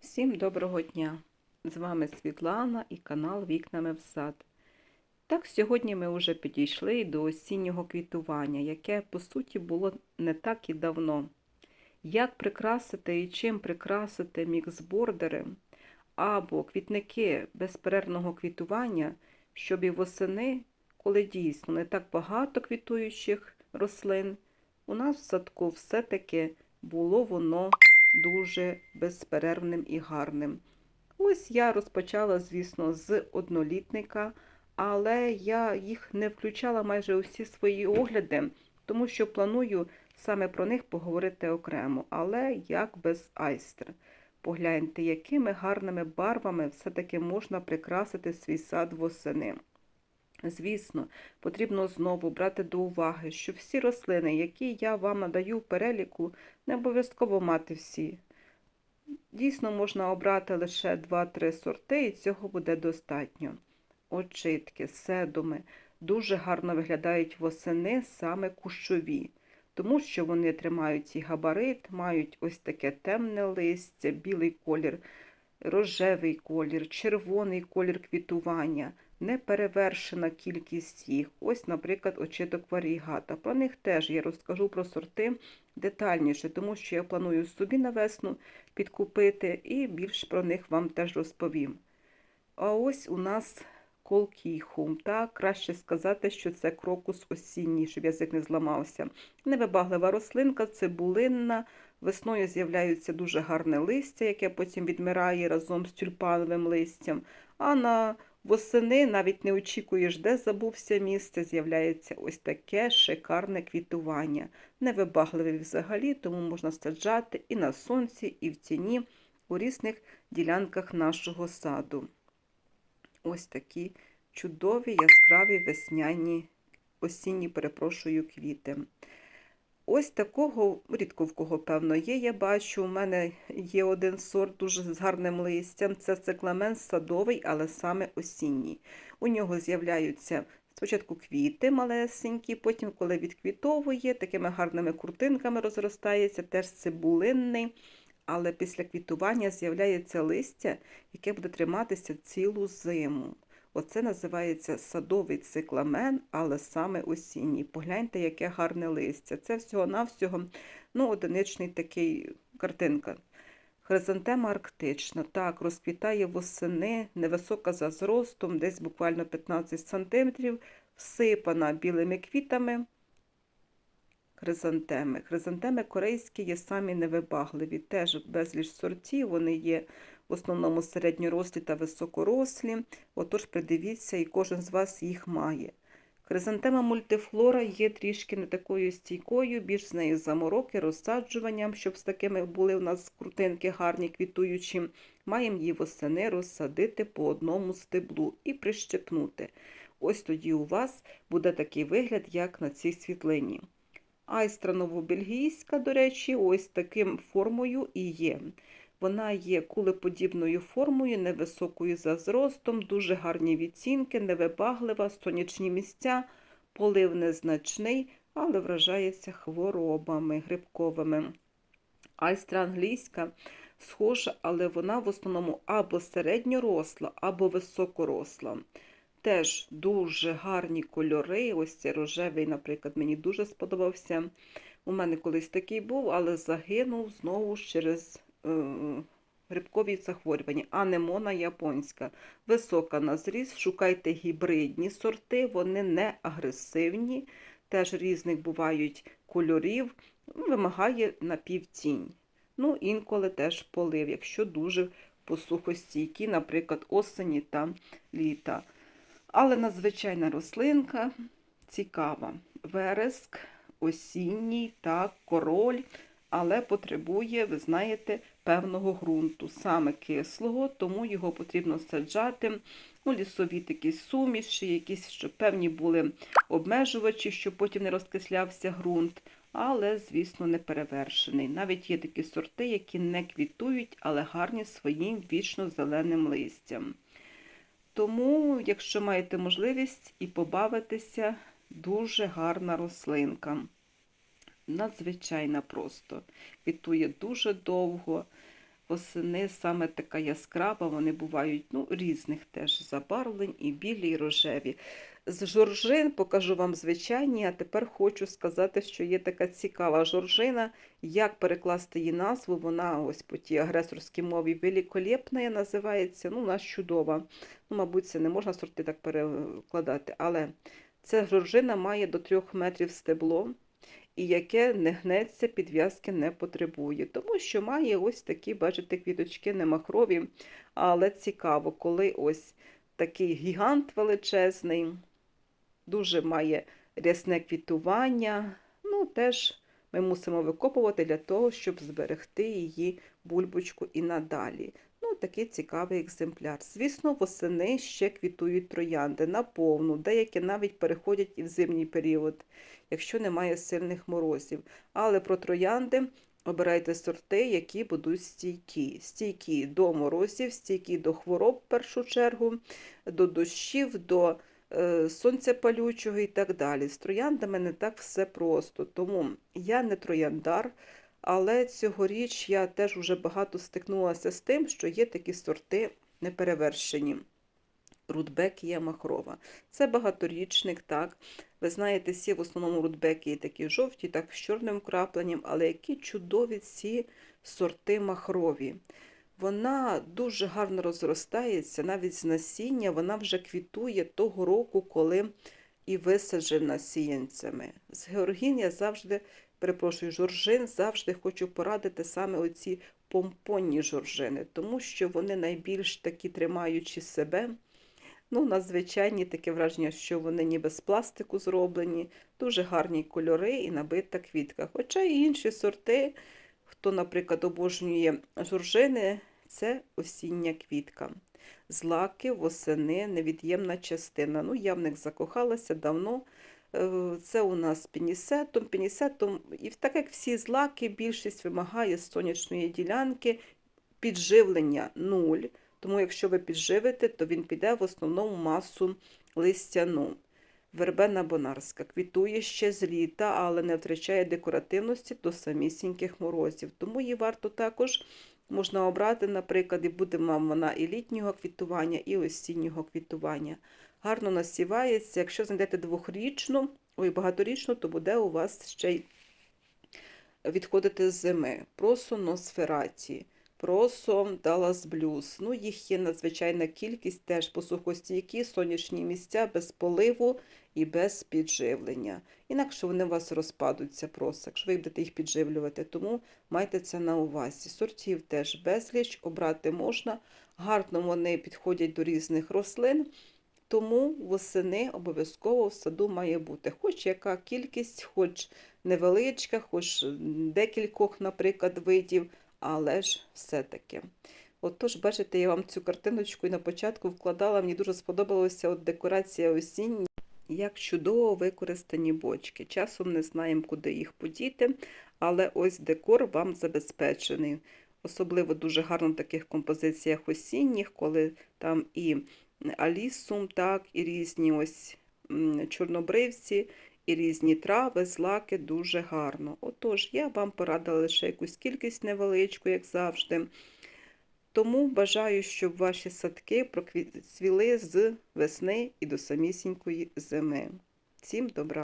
Всім доброго дня! З вами Світлана і канал Вікнами в сад. Так, сьогодні ми вже підійшли до осіннього квітування, яке, по суті, було не так і давно. Як прикрасити і чим прикрасити міксбордери або квітники безперервного квітування, щоб і восени, коли дійсно не так багато квітуючих рослин, у нас в садку все-таки було воно дуже безперервним і гарним. Ось я розпочала, звісно, з однолітника, але я їх не включала майже усі свої огляди, тому що планую саме про них поговорити окремо, але як без айстр. Погляньте, якими гарними барвами все-таки можна прикрасити свій сад восени. Звісно, потрібно знову брати до уваги, що всі рослини, які я вам надаю в переліку, не обов'язково мати всі. Дійсно, можна обрати лише 2-3 сорти, і цього буде достатньо. Очитки, седуми дуже гарно виглядають восени саме кущові, тому що вони тримають і габарит, мають ось таке темне листя, білий колір, рожевий колір, червоний колір квітування неперевершена кількість їх. Ось, наприклад, очиток варігата. Про них теж я розкажу про сорти детальніше, тому що я планую собі на весну підкупити і більш про них вам теж розповім. А ось у нас колкіхум. Так, краще сказати, що це крокус осінній, щоб язик не зламався. Невибаглива рослинка, цибулинна. Весною з'являється дуже гарне листя, яке потім відмирає разом з тюльпановим листям. А на Восени навіть не очікуєш, де забувся місце, з'являється ось таке шикарне квітування. Невибагливе взагалі, тому можна саджати і на сонці, і в тіні у різних ділянках нашого саду. Ось такі чудові, яскраві весняні, осінні, перепрошую, квіти. Ось такого, рідко в кого, певно, є. Я бачу, у мене є один сорт дуже з гарним листям. Це цикламен садовий, але саме осінній. У нього з'являються спочатку квіти малесенькі, потім, коли відквітовує, такими гарними куртинками розростається, теж цибулинний. Але після квітування з'являється листя, яке буде триматися цілу зиму. Оце називається садовий цикламен, але саме осінній. Погляньте, яке гарне листя. Це всього-навсього ну, одиничний такий картинка. Хризантема арктична. Так, розквітає восени, невисока за зростом, десь буквально 15 см, всипана білими квітами. Хризантеми. Хризантеми корейські є самі невибагливі, теж безліч сортів, вони є в основному середньорослі та високорослі. Отож, придивіться, і кожен з вас їх має. Хризантема мультифлора є трішки не такою стійкою, більш з нею замороки, розсаджуванням, щоб з такими були у нас крутинки гарні, квітуючі. Маємо її восени розсадити по одному стеблу і прищепнути. Ось тоді у вас буде такий вигляд, як на цій світлині. Айстра новобельгійська, до речі, ось таким формою і є. Вона є кулеподібною формою, невисокою за зростом, дуже гарні відцінки, невибаглива, сонячні місця, полив незначний, але вражається хворобами грибковими. Айстра англійська схожа, але вона в основному або середньоросла, або високоросла. Теж дуже гарні кольори. Ось цей рожевий, наприклад, мені дуже сподобався. У мене колись такий був, але загинув знову через грибкові захворювання. Анемона японська. Висока на зріст. Шукайте гібридні сорти, вони не агресивні, теж різних бувають кольорів, вимагає напівтінь. Ну, інколи теж полив, якщо дуже посухостійкі, наприклад, осені та літа. Але надзвичайна рослинка цікава. Вереск, осінній, так, король, але потребує, ви знаєте, певного ґрунту, саме кислого, тому його потрібно саджати у лісові такі суміші, якісь щоб певні були обмежувачі, щоб потім не розкислявся ґрунт. Але, звісно, не перевершений. Навіть є такі сорти, які не квітують, але гарні своїм вічно зеленим листям. Тому, якщо маєте можливість і побавитися, дуже гарна рослинка. Надзвичайно просто. Квітує дуже довго. осени саме така яскрава, вони бувають ну, різних теж забарвлень, і білі, і рожеві. З жоржин покажу вам звичайні, а тепер хочу сказати, що є така цікава жоржина. Як перекласти її назву? Вона ось по тій агресорській мові великолепна називається. Ну, нас чудова. Ну, мабуть, це не можна сорти так перекладати, але ця жоржина має до 3 метрів стебло і яке не гнеться, підв'язки не потребує. Тому що має ось такі, бачите, квіточки не махрові, але цікаво, коли ось такий гігант величезний, дуже має рясне квітування. Ну, теж ми мусимо викопувати для того, щоб зберегти її бульбочку і надалі. Такий цікавий екземпляр. Звісно, восени ще квітують троянди наповну, деякі навіть переходять і в зимній період, якщо немає сильних морозів. Але про троянди обирайте сорти, які будуть стійкі. Стійкі до морозів, стійкі до хвороб в першу чергу, до дощів, до е, сонця палючого і так далі. З трояндами не так все просто. Тому я не трояндар. Але цьогоріч я теж вже багато стикнулася з тим, що є такі сорти неперевершені. Рудбекія махрова. Це багаторічник, так. Ви знаєте, всі в основному рудбекії такі жовті, так з чорним крапленням, але які чудові ці сорти махрові. Вона дуже гарно розростається, навіть з насіння, вона вже квітує того року, коли і висаджена сіянцями. З Георгін я завжди перепрошую, жоржин завжди хочу порадити саме оці помпонні жоржини, тому що вони найбільш такі тримаючі себе. Ну, надзвичайні таке враження, що вони ніби з пластику зроблені, дуже гарні кольори і набита квітка. Хоча і інші сорти, хто, наприклад, обожнює жоржини, це осіння квітка. Злаки, восени, невід'ємна частина. Ну, я в них закохалася давно. Е, Це у нас пінісетом. Пінісетом, і так як всі злаки, більшість вимагає сонячної ділянки підживлення нуль. Тому, якщо ви підживите, то він піде в основному масу листяну. Вербена бонарська квітує ще з літа, але не втрачає декоративності до самісіньких морозів. Тому її варто також можна обрати, наприклад, і буде вам вона і літнього квітування, і осіннього квітування гарно насівається. Якщо знайдете двохрічну, ой, багаторічну, то буде у вас ще й відходити з зими. Просо Носфераті, просо Далас Блюз. Ну, їх є надзвичайна кількість, теж посухостійкі, сонячні місця без поливу і без підживлення. Інакше вони у вас розпадуться просто, якщо ви будете їх підживлювати. Тому майте це на увазі. Сортів теж безліч, обрати можна. Гарно вони підходять до різних рослин. Тому восени обов'язково в саду має бути хоч яка кількість, хоч невеличка, хоч декількох, наприклад, видів, але ж все-таки. Отож, бачите, я вам цю картиночку і на початку вкладала, мені дуже сподобалася от декорація осіння, як чудово використані бочки. Часом не знаємо, куди їх подіти, але ось декор вам забезпечений. Особливо дуже гарно в таких композиціях осінніх, коли там і алісум, так, і різні ось чорнобривці, і різні трави, злаки дуже гарно. Отож, я вам порадила лише якусь кількість невеличку, як завжди. Тому бажаю, щоб ваші садки проквіцвіли з весни і до самісінької зими. Всім добра!